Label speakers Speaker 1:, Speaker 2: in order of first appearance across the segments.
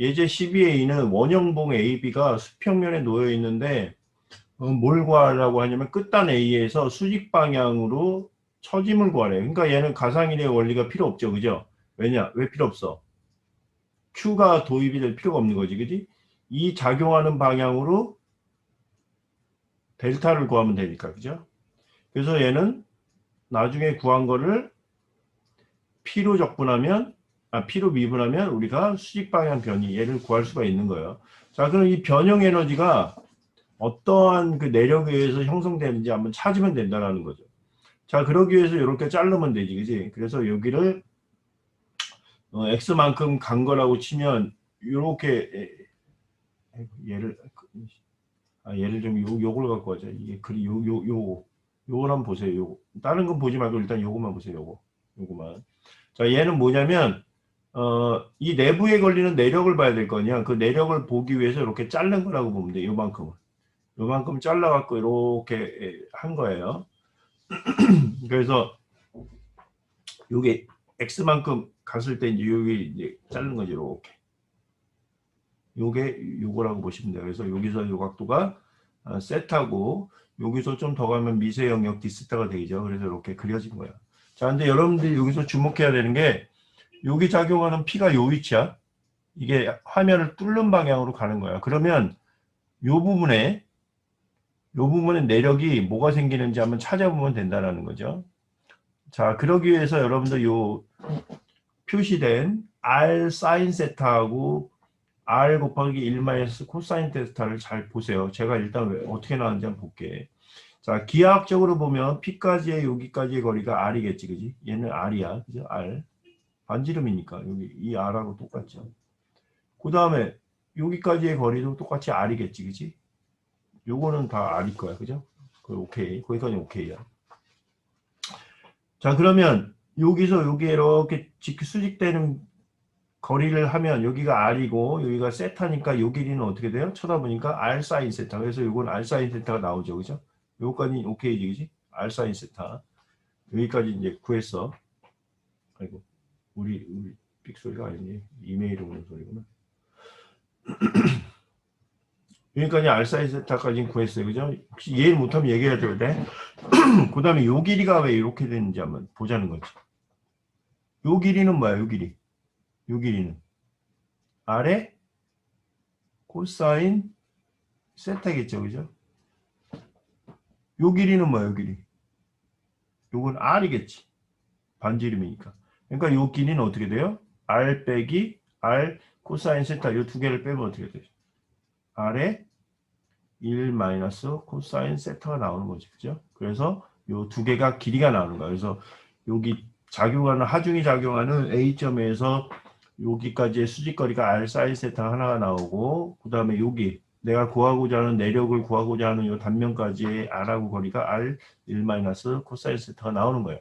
Speaker 1: 예제 12A는 원형봉 AB가 수평면에 놓여 있는데 어, 뭘 구하라고 하냐면 끝단 A에서 수직 방향으로 처짐을 구하래요. 그러니까 얘는 가상일의 원리가 필요 없죠. 그죠? 왜냐? 왜 필요 없어? Q가 도입이 될 필요가 없는 거지. 그지? 이 작용하는 방향으로 델타를 구하면 되니까. 그죠? 그래서 얘는 나중에 구한 거를 P로 적분하면 아, P로 미분하면 우리가 수직 방향 변이 얘를 구할 수가 있는 거예요. 자, 그럼 이 변형 에너지가 어떠한 그 내력에 의해서 형성되는지 한번 찾으면 된다는 거죠. 자, 그러기 위해서 이렇게 자르면 되지, 그지? 그래서 여기를 어, x만큼 간 거라고 치면 이렇게 얘를 아, 얘를 좀 요, 요걸 갖고 하자. 이게 그리 요, 요, 요, 요걸 한번 보세요. 요 다른 건 보지 말고 일단 요거만 보세요. 요거, 요거만. 자, 얘는 뭐냐면 어, 이 내부에 걸리는 내력을 봐야 될 거냐. 그 내력을 보기 위해서 이렇게 자른 거라고 보면 돼. 요만큼은. 요만큼 잘라갖고 이렇게 한 거예요. 그래서 요게 x만큼 갔을 때 이제 여기 이제 자른 거지 이렇게. 요게 요거라고 보시면 돼요. 그래서 여기서 요 각도가 어, 세타고 여기서 좀 더 가면 미세 영역 디스타가 되죠. 그래서 이렇게 그려진 거야. 자, 근데 여러분들이 여기서 주목해야 되는 게 여기 작용하는 P가 요 위치야. 이게 화면을 뚫는 방향으로 가는 거야. 그러면 요 부분에 요 부분에 내력이 뭐가 생기는지 한번 찾아보면 된다는 거죠. 자, 그러기 위해서 여러분들 요 표시된 R 사인 세타하고 R 곱하기 1 마이너스 코사인 테스타를 잘 보세요. 제가 일단 왜, 어떻게 나왔는지 한번 볼게. 자, 기하학적으로 보면 P까지의 여기까지의 거리가 R이겠지, 그지? 얘는 R이야, 그죠? R. 반지름이니까 여기 이 R하고 똑같죠. 그 다음에 여기까지의 거리도 똑같이 R이겠지, 그지? 요거는 다 R일 거야, 그죠? 그 오케이, 거기까지 오케이야. 자, 그러면 여기서 여기에 이렇게 직- 수직되는 거리를 하면 여기가 R이고 여기가 세타니까 요 길이는 어떻게 돼요? 쳐다보니까 R 사인 세타. 그래서 요건 R 사인 세타가 나오죠. 그죠? 요거까지 오케이지, 그지? R 사인 세타. 여기까지 이제 구했어. 아이고, 우리, 우리 삑소리가 아니니. 이메일에 오는 소리구나. 여기까지 R 사인 세타까지 구했어요. 그죠? 혹시 이해를 못하면 얘기해야 될 때. 그 다음에 요 길이가 왜 이렇게 되는지 한번 보자는 거지. 요 길이는 뭐야, 요 길이? 요 길이는 아래 코사인 세타겠죠, 그죠? 요 길이는 뭐야, 요 길이? 요건 R이겠지. 반지름이니까. 그러니까 요 길이는 어떻게 돼요? R 빼기 R 코사인 세타 요 두 개를 빼면 어떻게 되죠? R에 1 마이너스 코사인 세타가 나오는 거죠. 그죠? 그래서 요 두 개가 길이가 나오는 거야. 그래서 여기 작용하는 하중이 작용하는 A점에서 여기까지의 수직거리가 R 사인 세타 하나가 나오고 그 다음에 여기 내가 구하고자 하는 내력을 구하고자 하는 이 단면까지의 R하고 거리가 R 1 마이너스 코사인 세타가 나오는 거예요.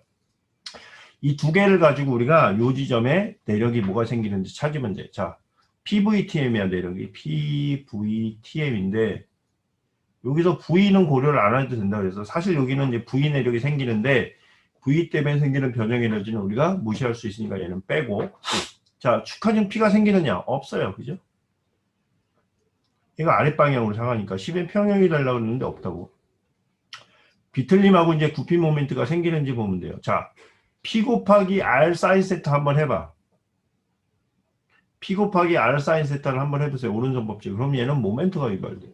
Speaker 1: 이 두 개를 가지고 우리가 이 지점에 내력이 뭐가 생기는지 찾으면 돼. 자, PVTM이야 내력이 PVTM인데 여기서 V는 고려를 안 해도 된다 그래서 사실 여기는 이제 V 내력이 생기는데 V 때문에 생기는 변형 에너지는 우리가 무시할 수 있으니까 얘는 빼고 자, 축하중 P가 생기느냐? 없어요. 그죠? 얘가 아랫방향으로 상하니까 10의 평형이 되려고 했는데 없다고. 비틀림하고 이제 구피 모멘트가 생기는지 보면 돼요. 자, P 곱하기 R 사인 세타 한번 해봐. P 곱하기 R 사인 세타를 한번 해보세요. 오른손 법칙. 그럼 얘는 모멘트가 유발돼.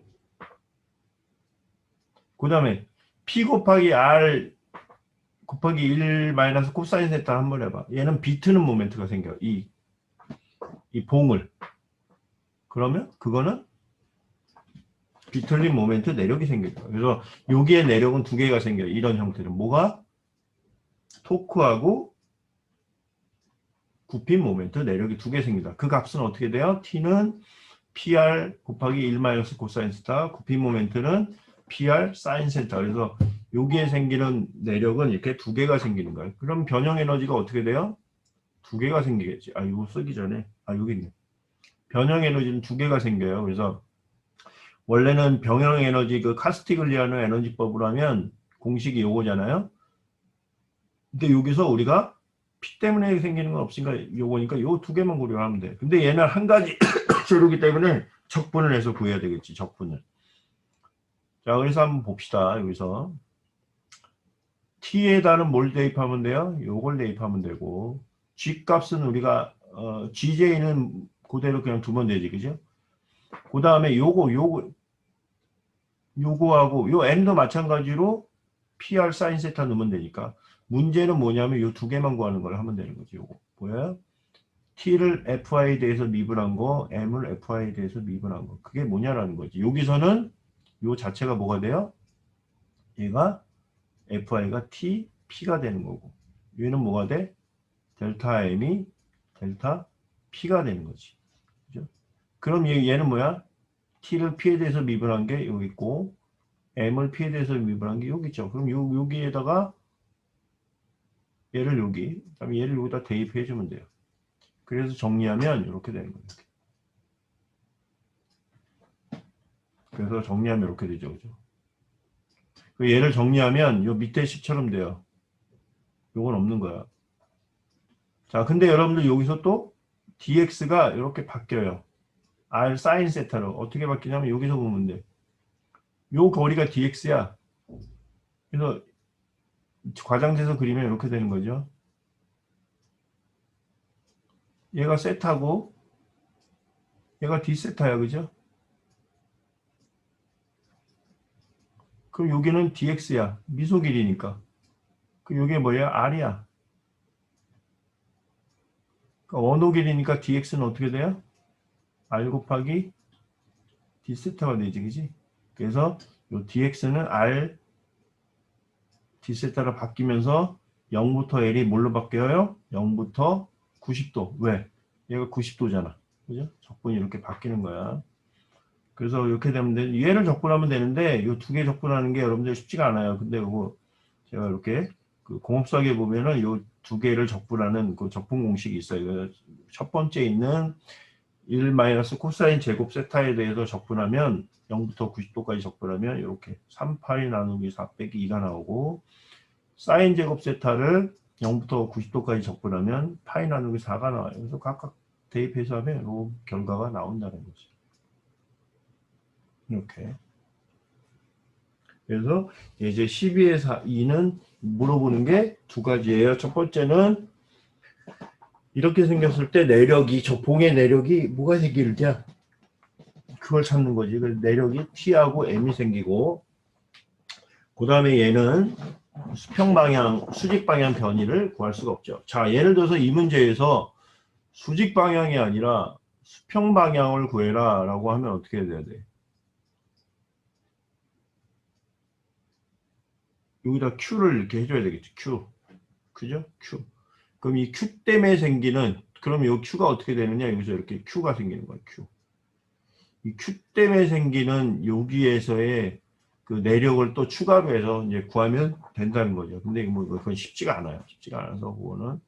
Speaker 1: 그 다음에 P 곱하기 R 곱하기 1 마이너스 코사인 세타 한번 해봐. 얘는 비트는 모멘트가 생겨. 이 이 봉을 그러면 그거는 비틀린 모멘트 내력이 생겨요. 그래서 여기에 내력은 두 개가 생겨요. 이런 형태로 뭐가 토크하고 굽힌 모멘트 내력이 두 개 생깁니다. 그 값은 어떻게 돼요? t는 pr 곱하기 1 마이너스 코사인 세타, 굽힌 모멘트는 pr 사인 세타. 그래서 여기에 생기는 내력은 이렇게 두 개가 생기는 거예요. 그럼 변형 에너지가 어떻게 돼요? 두 개가 생기겠지. 아, 이거 쓰기 전에. 아, 여기 있네. 변형 에너지는 두 개가 생겨요. 그래서 원래는 변형 에너지 그 카스티글리아노 에너지법으로 하면 공식이 요거잖아요. 근데 여기서 우리가 P 때문에 생기는 건 없으니까 요거니까 요 두 개만 고려하면 돼. 근데 얘는 한 가지 그렇기 때문에 적분을 해서 구해야 되겠지. 적분을. 자, 그래서 한번 봅시다. 여기서 t에다는 뭘 대입하면 돼요? 요걸 대입하면 되고 g 값은 우리가 어, gj는 그대로 그냥 두면 되지, 그죠? 그 다음에 요거 요거 요거하고 요 n도 마찬가지로 pr sin 세타 넣으면 되니까 문제는 뭐냐면 요두 개만 구하는 걸 하면 되는 거지. 요거 보여요? t를 fi에 대해서 미분한 거, m을 fi에 대해서 미분한 거. 그게 뭐냐라는 거지. 여기서는 요 자체가 뭐가 돼요? 얘가 fi가 t, p가 되는 거고. 얘는 뭐가 돼? 델타 m이 델타 p가 되는 거지. 그죠? 그럼 얘, 얘는 뭐야? t를 p에 대해서 미분한 게 여기 있고, m을 p에 대해서 미분한 게 여기 있죠. 그럼 요, 여기에다가 얘를 여기, 그다음에 얘를 여기다 대입해 주면 돼요. 그래서 정리하면 이렇게 되는 거예요. 그래서 정리하면 이렇게 되죠. 그죠? 그 얘를 정리하면 요 밑에 식처럼 돼요. 요건 없는 거야. 자, 근데 여러분들 여기서 또 dx가 이렇게 바뀌어요. r sin 세타로 어떻게 바뀌냐면 여기서 보면 돼. 요 거리가 dx야. 그래서 과장돼서 그리면 이렇게 되는 거죠. 얘가 세타고 얘가 d세타야 그죠? 그럼 여기는 dx야 미소 길이니까 그 요게 뭐야 r이야 그러니까 원호 길이니까 dx는 어떻게 돼요? r 곱하기 d세타가 되지 그지? 그래서 요 dx는 r d세타로 바뀌면서 0부터 l이 뭘로 바뀌어요? 0부터 90도. 왜? 얘가 90도잖아. 그죠? 적분이 이렇게 바뀌는 거야. 그래서 이렇게 되면 돼. 얘를 적분하면 되는데 이 두 개 적분하는 게 여러분들 쉽지가 않아요. 근데 이거 제가 이렇게 그 공업사에 보면은 이 두 개를 적분하는 그 적분 공식이 있어요. 첫 번째 있는 1 마이너스 코사인 제곱 세타에 대해서 적분하면 0부터 90도까지 적분하면 이렇게 3파이 나누기 4 빼기 2가 나오고 사인 제곱 세타를 0부터 90도까지 적분하면 파이 나누기 4가 나와요. 그래서 각각 대입해서 하면 이 결과가 나온다는 거죠. 이렇게. 그래서 이제 12에서 2는 물어보는 게 두 가지예요. 첫 번째는 이렇게 생겼을 때 내력이 저 봉의 내력이 뭐가 생길냐 그걸 찾는 거지. 그 내력이 T하고 M이 생기고 그 다음에 얘는 수평 방향, 수직 방향 변이를 구할 수가 없죠. 자, 예를 들어서 이 문제에서 수직 방향이 아니라 수평 방향을 구해라 라고 하면 어떻게 해야 돼? 여기다 Q를 이렇게 해줘야 되겠죠. Q. 그죠? Q. 그럼 이 Q 때문에 생기는, 그럼 이 Q가 어떻게 되느냐? 여기서 이렇게 Q가 생기는 거예요. Q. 이 Q 때문에 생기는 여기에서의 그 내력을 또 추가로 해서 이제 구하면 된다는 거죠. 근데 뭐 그건 쉽지가 않아요. 쉽지가 않아서 그거는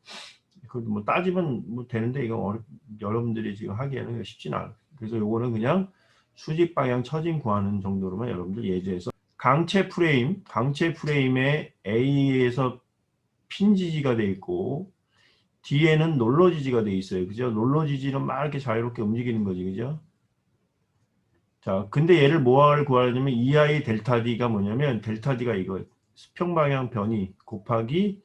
Speaker 1: 그뭐 따지면 뭐 되는데 이거 어렵, 여러분들이 지금 하기에는 쉽지는 않아요. 그래서 요거는 그냥 수직 방향 처진 구하는 정도로만 여러분들 예제에서 강체 프레임, 강체 프레임에 A에서 핀 지지가 돼 있고 뒤에는 롤러 지지가 돼 있어요. 그죠? 롤러 지지는 막 이렇게 자유롭게 움직이는 거지. 그죠? 자, 근데 얘를 뭐를 구하려면 EI 델타 D가 뭐냐면 델타 D가 이거 수평 방향 변이 곱하기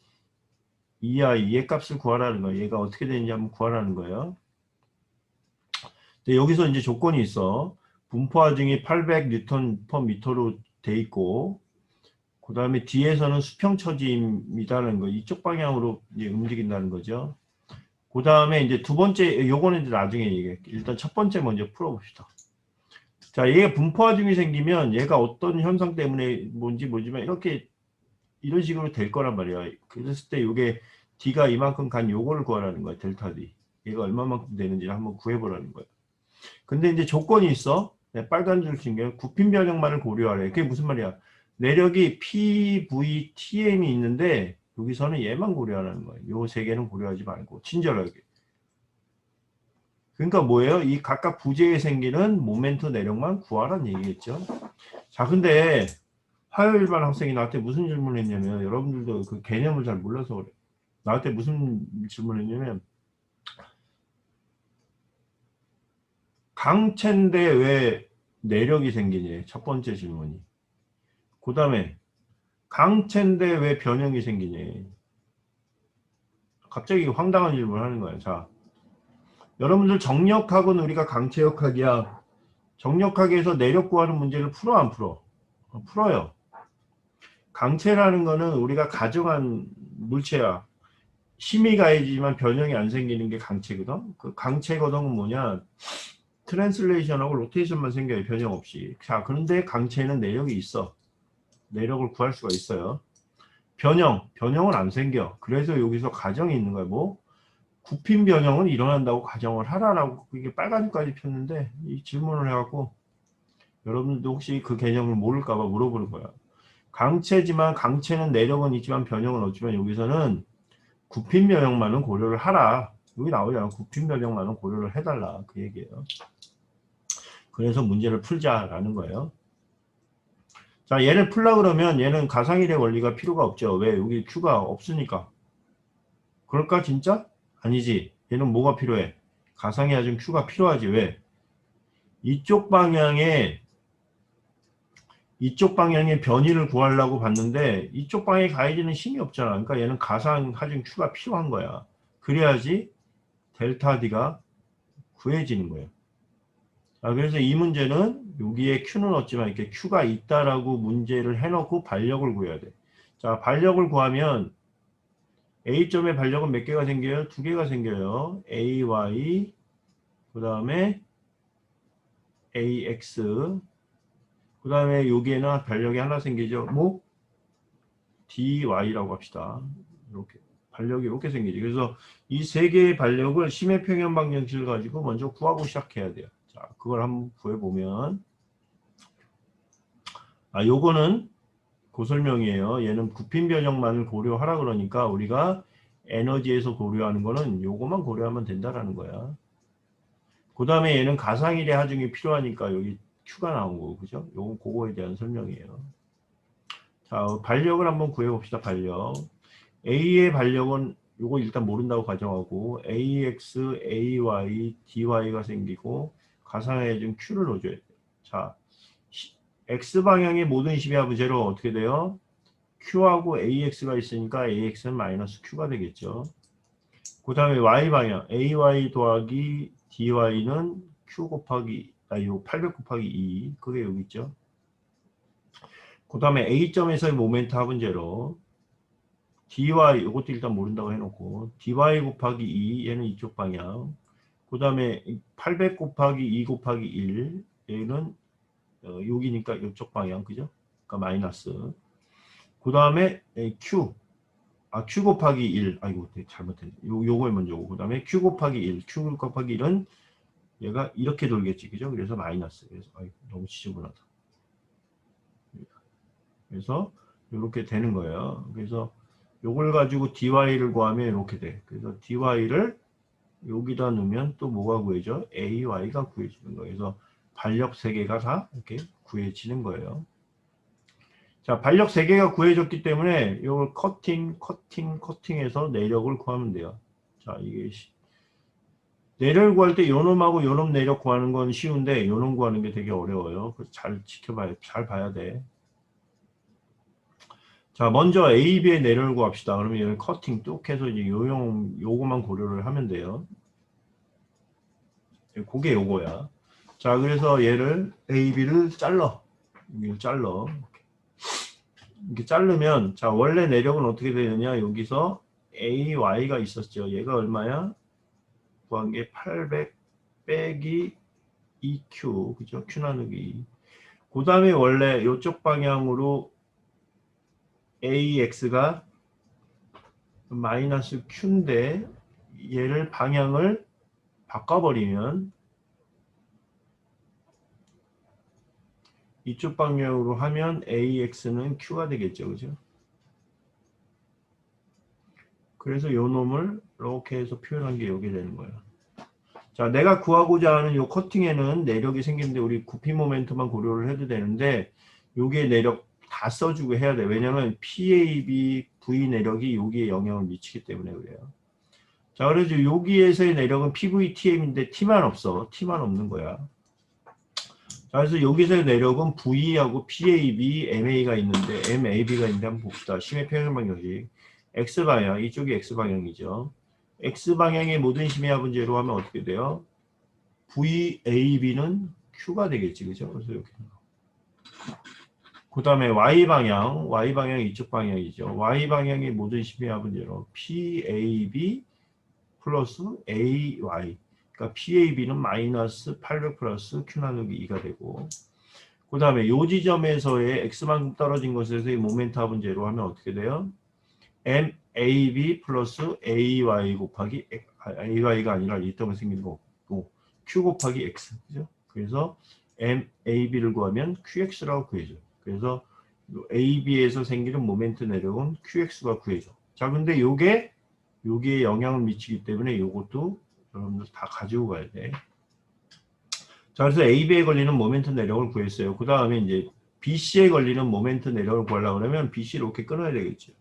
Speaker 1: EI 얘 값을 구하라는 거예요. 얘가 어떻게 되는지 한번 구하라는 거예요. 근데 여기서 이제 조건이 있어. 분포 하 중이 800 뉴턴 퍼 미터로 돼 있고 그 다음에 뒤에서는 수평 처짐이라는 거 이쪽 방향으로 이제 움직인다는 거죠. 그 다음에 이제 두 번째 요거는 이제 나중에 얘기해. 일단 첫 번째 먼저 풀어봅시다. 자, 얘가 분포화중이 생기면 얘가 어떤 현상 때문에 뭔지 모르지만 이렇게 이런 식으로 될 거란 말이야. 그랬을 때 이게 D가 이만큼 간 요거를 구하라는 거야. 델타 D. 얘가 얼마만큼 되는지를 한번 구해보라는 거야. 근데 이제 조건이 있어. 네, 빨간 줄 친게 구핀 변형만을 고려하래. 그게 무슨 말이야? 내력이 PVTM이 있는데 여기서는 얘만 고려하라는 거예요. 요 세 개는 고려하지 말고 친절하게. 그러니까 뭐예요? 이 각각 부재에 생기는 모멘트 내력만 구하라는 얘기겠죠. 자, 근데 화요일반 학생이 나한테 무슨 질문을 했냐면 여러분들도 그 개념을 잘 몰라서 그래. 나한테 무슨 질문을 했냐면 강체인데 왜 내력이 생기니? 첫 번째 질문이. 그 다음에 강체인데 왜 변형이 생기니? 갑자기 황당한 질문을 하는 거예요. 자, 여러분들 정력학은 우리가 강체역학이야. 정력학에서 내력 구하는 문제를 풀어 안 풀어? 어, 풀어요. 강체라는 거는 우리가 가정한 물체야. 힘이 가해지지만 변형이 안 생기는 게 강체거든. 그 강체거든은 뭐냐? 트랜슬레이션하고 로테이션만 생겨요. 변형 없이. 자, 그런데 강체는 내력이 있어. 내력을 구할 수가 있어요. 변형, 변형은 안 생겨. 그래서 여기서 가정이 있는 거야. 뭐? 굽힌 변형은 일어난다고 가정을 하라라고 이게 빨간색까지 폈는데 이 질문을 해갖고 여러분들도 혹시 그 개념을 모를까봐 물어보는 거야. 강체지만 강체는 내력은 있지만 변형은 없지만 여기서는 굽힌 변형만은 고려를 하라. 여기 나오잖아. 굽힌 변형만은 고려를 해달라. 그 얘기예요. 그래서 문제를 풀자라는 거예요. 자, 얘를 풀라 그러면 얘는 가상일의 원리가 필요가 없죠. 왜? 여기 Q가 없으니까. 그럴까 진짜? 아니지. 얘는 뭐가 필요해? 가상의 하중 Q가 필요하지. 왜? 이쪽 방향에 이쪽 방향의 변이를 구하려고 봤는데 이쪽 방향에 가해지는 힘이 없잖아. 그러니까 얘는 가상 하중 Q가 필요한 거야. 그래야지 델타 D가 구해지는 거예요. 아, 그래서 이 문제는 여기에 Q는 없지만 이렇게 Q가 있다라고 문제를 해놓고 반력을 구해야 돼. 자, 반력을 구하면 A점의 반력은 몇 개가 생겨요? 두 개가 생겨요. AY, 그 다음에 AX, 그 다음에 여기에는 반력이 하나 생기죠. 뭐? DY라고 합시다. 이렇게. 반력이 이렇게 생기죠. 그래서 이 세 개의 반력을 심해 평형 방정식을 가지고 먼저 구하고 시작해야 돼요. 자, 그걸 한번 구해보면. 아, 요거는 그 설명이에요. 얘는 굽힌 변형만을 고려하라 그러니까 우리가 에너지에서 고려하는 거는 요거만 고려하면 된다라는 거야. 그 다음에 얘는 가상일의 하중이 필요하니까 여기 Q가 나온 거고, 그죠? 요건 그거에 대한 설명이에요. 자, 반력을 한번 구해봅시다, 반력. A의 반력은 요거 일단 모른다고 가정하고 AX, AY, DY가 생기고 가상의 좀 Q를 넣어줘야 돼요. 자, X 방향의 모든 시비하고 제로 어떻게 돼요? Q하고 AX가 있으니까 AX는 마이너스 Q가 되겠죠. 그 다음에 Y 방향 AY 더하기 DY는 Q 곱하기 아, 요800 곱하기 2 그게 여기 있죠. 그 다음에 A점에서의 모멘트 합은 제로 dy 이것도 일단 모른다고 해놓고 dy 곱하기 2 얘는 이쪽 방향 그 다음에 800 곱하기 2 곱하기 1 얘는 어, 여기니까 이쪽 방향 그죠? 그러니까 마이너스. 그 다음에 q. 아 q 곱하기 1 아이고 네, 잘못했네. 요, 요걸 먼저 오고 그 다음에 q 곱하기 1 q 곱하기 1은 얘가 이렇게 돌겠지 그죠? 그래서 마이너스. 그래서 아이고 너무 지저분하다. 그래서 이렇게 되는 거예요. 그래서 요걸 가지고 dy를 구하면 이렇게 돼. 그래서 dy를 여기다 넣으면 또 뭐가 구해져? ay가 구해지는 거예요. 그래서 반력 3개가 다 이렇게 구해지는 거예요. 자, 반력 3개가 구해졌기 때문에 이걸 커팅, 커팅, 커팅해서 내력을 구하면 돼요. 자, 이게 내력을 구할 때 요놈하고 요놈 내력 구하는 건 쉬운데 요놈 구하는 게 되게 어려워요. 그래서 잘 지켜봐야, 잘 봐야 돼. 자, 먼저 A, B의 내려를 구합시다. 그러면 얘를 커팅 뚝 해서 이제 요용, 요거만 고려를 하면 돼요. 그게 요거야. 자, 그래서 얘를 A, B를 잘라. 여기를 잘라. 이렇게 자르면, 자, 원래 내력은 어떻게 되느냐. 여기서 A, Y가 있었죠. 얘가 얼마야? 구한 게 800 빼기 2Q. 그죠? Q 나누기. 그 다음에 원래 이쪽 방향으로 AX가 마이너스 Q인데 얘를 방향을 바꿔버리면 이쪽 방향으로 하면 AX는 Q가 되겠죠. 그죠? 그래서 요 놈을 이렇게 해서 표현한 게 여기 되는 거예요. 자, 내가 구하고자 하는 요 커팅에는 내력이 생기는데 우리 구피 모멘트만 고려를 해도 되는데 요게 내력 다 써주고 해야 돼. 왜냐면 PAB V 내력이 여기에 영향을 미치기 때문에 그래요. 자, 그래서 여기에서의 내력은 PVTM인데 T만 없어. T만 없는 거야. 자, 그래서 여기서의 내력은 V하고 PAB, MA가 있는데 MAB가 있는데 한번 봅시다. 심해 평행 방정식. X 방향, 이쪽이 X 방향이죠. X 방향의 모든 심해 합분제로 하면 어떻게 돼요? VAB는 Q가 되겠지, 그죠? 그래서 이렇게. 그 다음에 Y 방향, Y 방향 이쪽 방향이죠. Y 방향의 모든 심해 합분제로 PAB 플러스 AY. 그러니까 PAB는 마이너스 800 플러스 Q 나누기 2가 되고 그 다음에 요 지점에서의 X만큼 떨어진 것에서의 모멘트 합분제로 하면 어떻게 돼요? MAB 플러스 AY 곱하기 AY가 아니라 이 때문에 생긴 거고 Q 곱하기 X 그죠? 그래서 MAB를 구하면 QX라고 구해줘. 그래서 AB에서 생기는 모멘트 내력은 QX가 구해줘. 자 근데 요게 여기에 영향을 미치기 때문에 이것도 여러분들 다 가지고 가야 돼. 자, 그래서 AB에 걸리는 모멘트 내력을 구했어요. 그 다음에 이제 BC에 걸리는 모멘트 내력을 구하려고 그러면 BC를 이렇게 끊어야 되겠죠.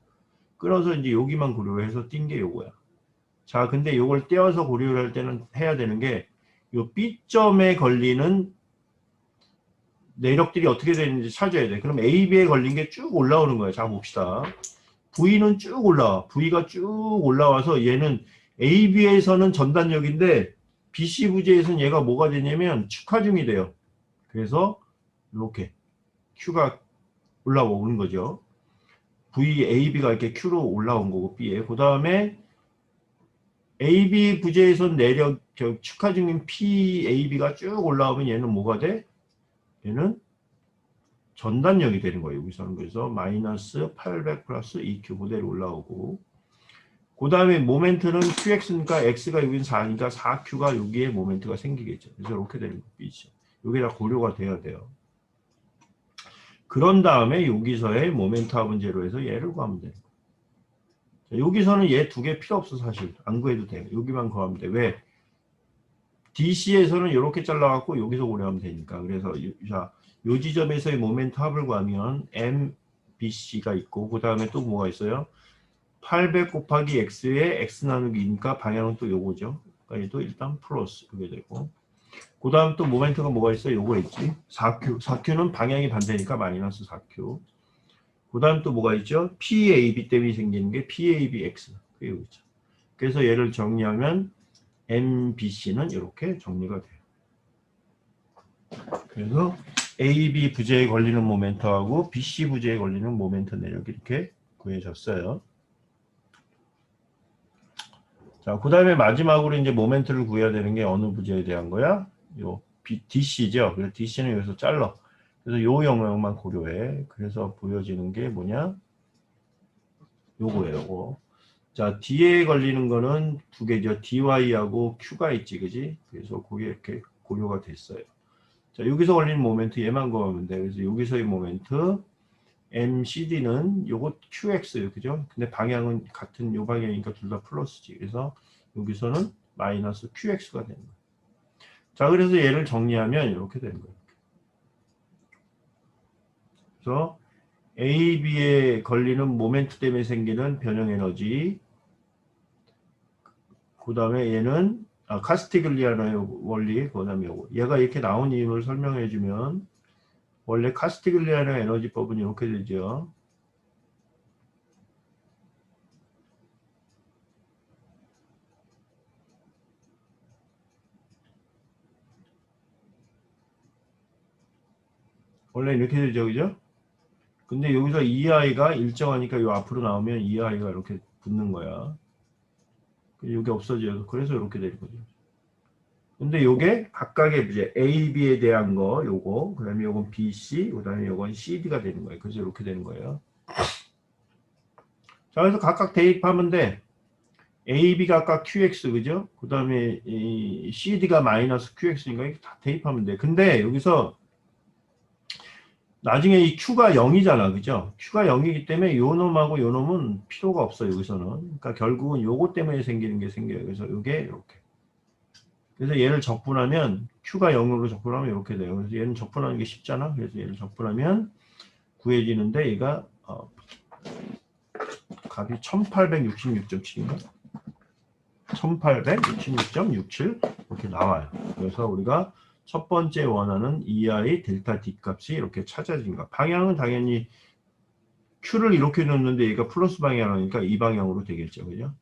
Speaker 1: 끊어서 이제 여기만 고려를 해서 띈 게 요거야. 자, 근데 요걸 떼어서 고려를 할 때는 해야 되는 게 요 B점에 걸리는 내력들이 어떻게 되는지 찾아야 돼. 그럼 AB에 걸린 게 쭉 올라오는 거야. 자, 봅시다. V는 쭉 올라와. V가 쭉 올라와서 얘는 AB에서는 전단력인데 BC 부재에서는 얘가 뭐가 되냐면 축하중이 돼요. 그래서 이렇게 Q가 올라오는 거죠. V, AB가 이렇게 Q로 올라온 거고 B에. 그 다음에 AB 부재에서 내력 저 축하 중인 PAB가 쭉 올라오면 얘는 뭐가 돼? 얘는 전단력이 되는 거예요. 여기서는 그래서 마이너스 800 플러스 EQ 그대로 올라오고 그 다음에 모멘트는 QX니까 X가 여기는 4니까 4Q가 여기에 모멘트가 생기겠죠. 그래서 이렇게 되는 거죠. 여기 다 고려가 돼야 돼요. 그런 다음에 여기서의 모멘트 합은 제로에서 얘를 구하면 돼요. 자, 여기서는 얘 두 개 필요 없어 사실. 안 구해도 돼요. 여기만 구하면 돼. 왜? DC에서는 이렇게 잘라갖고 여기서 고려하면 되니까. 그래서 이- 자, 요 지점에서의 모멘트 합을 구하면 MBC가 있고 그 다음에 또 뭐가 있어요? 800 곱하기 X에 X 나누기 2니까 방향은 또 요거죠. 그러니까 얘도 일단 플러스 그게 되고 그 다음 또 모멘트가 뭐가 있어요? 요거 있지. 4Q. 4Q는 방향이 반대니까 마이너스 4Q. 그 다음 또 뭐가 있죠? PAB 때문에 생기는 게 PABX. 그게 여기 있죠. 그래서 얘를 정리하면 MBC는 이렇게 정리가 돼요. 그래서 AB 부재에 걸리는 모멘트하고 BC 부재에 걸리는 모멘트 내력이 이렇게 구해졌어요. 자, 그 다음에 마지막으로 이제 모멘트를 구해야 되는 게 어느 부재에 대한 거야? 요 DC죠. 그래서 DC는 여기서 잘라. 그래서 요 영역만 고려해. 그래서 보여지는 게 뭐냐? 요거예요, 요거. 자, D에 걸리는 거는 두 개죠. DY하고 Q가 있지, 그지? 그래서 그게 이렇게 고려가 됐어요. 자, 여기서 걸리는 모멘트 얘만 구하면 돼. 그래서 여기서의 모멘트 MCD는 요거 QX, 그죠? 근데 방향은 같은 요 방향이니까 둘 다 플러스지. 그래서 여기서는 마이너스 QX가 되는 거예요. 자, 그래서 얘를 정리하면 이렇게 되는 거예요. 그래서 AB에 걸리는 모멘트 때문에 생기는 변형 에너지. 그 다음에 얘는 아, 카스티글리아노의 원리 그 다음에 요거. 얘가 이렇게 나온 이유를 설명해 주면 원래 카스티글리아노 에너지법은 이렇게 되죠. 원래 이렇게 되죠 그죠 근데 여기서 EI가 일정하니까 요 앞으로 나오면 EI가 이렇게 붙는 거야. 이게 없어져서 그래서 이렇게 되는 거죠. 근데 요게 각각의 이제 A, B에 대한 거 요거 그 다음에 요건 B, C 그 다음에 요건 CD가 되는 거예요. 그래서 이렇게 되는 거예요. 자 그래서 각각 대입하면 돼. A, B가 각각 QX 그죠? 그 다음에 이 CD가 마이너스 QX니까 다 대입하면 돼. 근데 여기서 나중에 이 Q가 0이잖아. 그죠? Q가 0이기 때문에 요 놈하고 요 놈은 필요가 없어 여기서는. 그러니까 결국은 요거 때문에 생기는 게 생겨요. 그래서 요게 이렇게. 그래서 얘를 적분하면 Q가 0으로 적분하면 이렇게 돼요. 그래서 얘는 적분하는 게 쉽잖아. 그래서 얘를 적분하면 구해지는데 얘가 어, 값이 1866.7인가? 1866.67 이렇게 나와요. 그래서 우리가 첫 번째 원하는 EI 델타 D 값이 이렇게 찾아진 거. 방향은 당연히 Q를 이렇게 놓는데 얘가 플러스 방향이니까 이 방향으로 되겠죠. 그죠?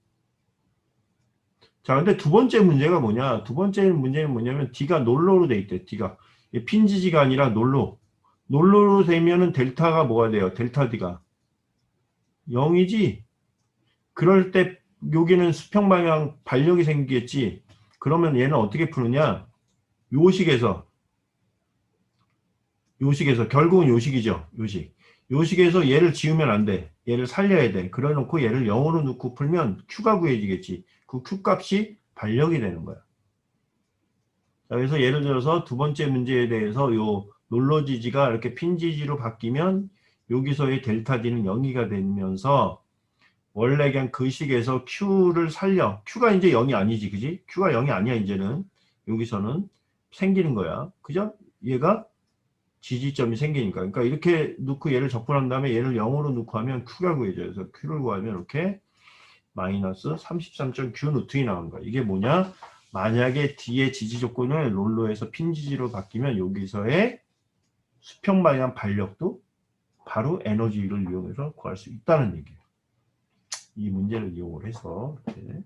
Speaker 1: 자, 근데 두 번째 문제가 뭐냐? 두 번째 문제는 뭐냐면 D가 놀로로 돼 있대. D가 핀지지가 아니라 놀로. 놀로로 되면은 델타가 뭐가 돼요? 델타 D가 0이지. 그럴 때 여기는 수평 방향 발력이 생기겠지. 그러면 얘는 어떻게 푸느냐? 요식에서 요식에서 결국은 요식이죠. 요식. 요식에서 얘를 지우면 안 돼. 얘를 살려야 돼. 그래 놓고 얘를 0으로 넣고 풀면 Q가 구해지겠지. 그 Q 값이 발력이 되는 거야. 자, 그래서 예를 들어서 두 번째 문제에 대해서 요 놀러지지가 이렇게 핀지지로 바뀌면 여기서의 델타 D는 0이가 되면서 원래 그냥 그 식에서 Q를 살려. Q가 이제 0이 아니지, 그지? Q가 0이 아니야, 이제는. 여기서는 생기는 거야. 그죠? 얘가 지지점이 생기니까. 그러니까 이렇게 놓고 얘를 적분한 다음에 얘를 0으로 놓고 하면 Q가 구해져요. 그래서 Q를 구하면 이렇게 마이너스 33.9 뉴턴이 나오는 거야. 이게 뭐냐? 만약에 D의 지지 조건을 롤로에서 핀 지지로 바뀌면 여기서의 수평 방향 발력도 바로 에너지를 이용해서 구할 수 있다는 얘기예요. 이 문제를 이용을 해서 이렇게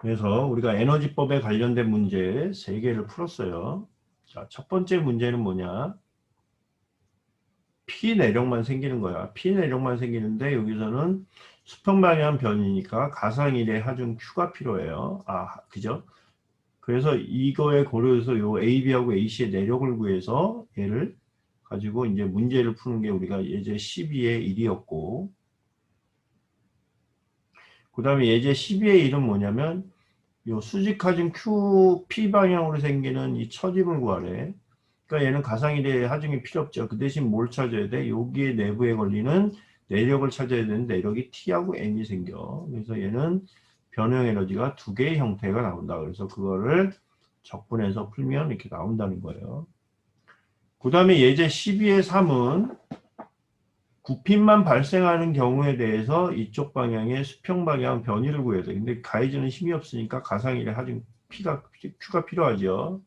Speaker 1: 그래서 우리가 에너지법에 관련된 문제 세 개를 풀었어요. 자, 첫 번째 문제는 뭐냐? P 내력만 생기는 거야. P 내력만 생기는데 여기서는 수평 방향 변이니까 가상일의 하중 Q가 필요해요. 아, 그죠? 그래서 이거에 고려해서 요 AB하고 AC의 내력을 구해서 얘를 가지고 이제 문제를 푸는 게 우리가 예제 12의 1이었고 그 다음에 예제 12의 1은 뭐냐면 요 수직하중 Q P 방향으로 생기는 이 처짐을 구하래. 그러니까 얘는 가상일의 하중이 필요 없죠. 그 대신 뭘 찾아야 돼? 여기에 내부에 걸리는 내력을 찾아야 되는데 내력이 T하고 M이 생겨. 그래서 얘는 변형 에너지가 두 개의 형태가 나온다. 그래서 그거를 적분해서 풀면 이렇게 나온다는 거예요. 그 다음에 예제 12의 3은 구핀만 발생하는 경우에 대해서 이쪽 방향의 수평 방향 변이를 구해야 돼. 근데 가해지는 힘이 없으니까 가상일의 하중 P가, Q가 필요하죠.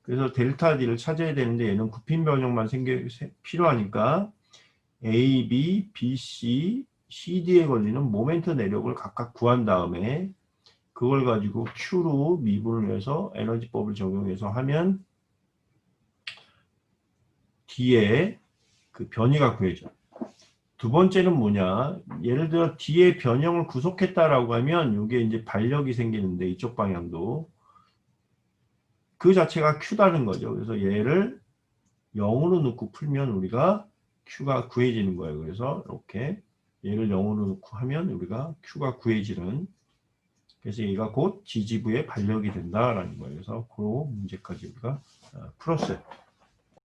Speaker 1: 그래서 델타 D를 찾아야 되는데 얘는 구핀 변형만 생겨, 필요하니까 A, B, B, C, CD에 걸리는 모멘트 내력을 각각 구한 다음에 그걸 가지고 Q로 미분을 해서 에너지법을 적용해서 하면 D의 그 변이가 구해져. 두 번째는 뭐냐? 예를 들어 D의 변형을 구속했다라고 하면 이게 이제 발력이 생기는데 이쪽 방향도 그 자체가 Q다는 거죠. 그래서 얘를 0으로 놓고 풀면 우리가 Q가 구해지는 거예요. 그래서 이렇게 얘를 0으로 놓고 하면 우리가 Q가 구해지는 그래서 얘가 곧 지지부의 발력이 된다라는 거예요. 그래서 그 문제까지 우리가 어, 풀었어요.